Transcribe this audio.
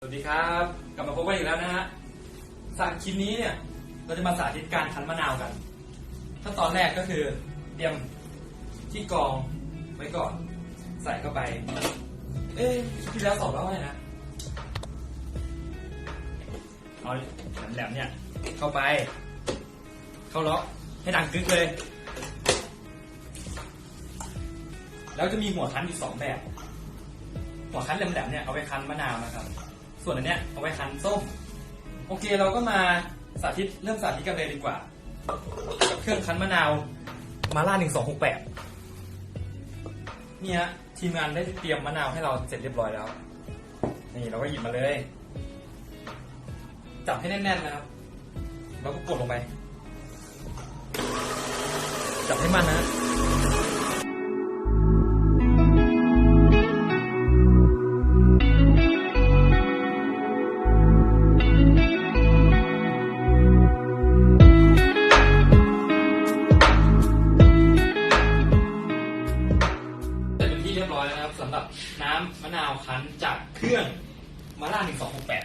สวัสดีครับ กลับมาพบกันอีกแล้วนะฮะสารคลิปนี้เนี่ยเราจะมาสาธิตการคั้นมะนาวกันขั้นตอนแรกก็คือเตรียมที่กรองไว้ก่อน ใส่เข้าไป เอ๊ะที่แล้วสอนว่าไงนะเอาแหลมๆเนี่ยเข้าไป เข้าล็อกให้ดังกึกเลย แล้วจะมีหัวคั้นอีกสองแบบหัวคั้นแหลมๆเนี่ยเอาไว้คั้นมะนาวนะครับ ส่วนอันเนี้ยเอาไว้คั้นส้ม โอเคเราก็มาสาธิตเริ่มสาธิตกันเลยดีกว่าเครื่องคั้นมะนาวมาล่าหนึ่งสองหกแปดนี่ฮะทีมงานได้เตรียมมะนาวให้เราเสร็จเรียบร้อยแล้ว นี่เราก็หยิบมาเลย จับให้แน่นๆนะครับแล้วก็กดลงไป จับให้มันนะ ร้อยนะครับสำหรับน้ำมะนาวคั้นจากเครื่องมาล่า1268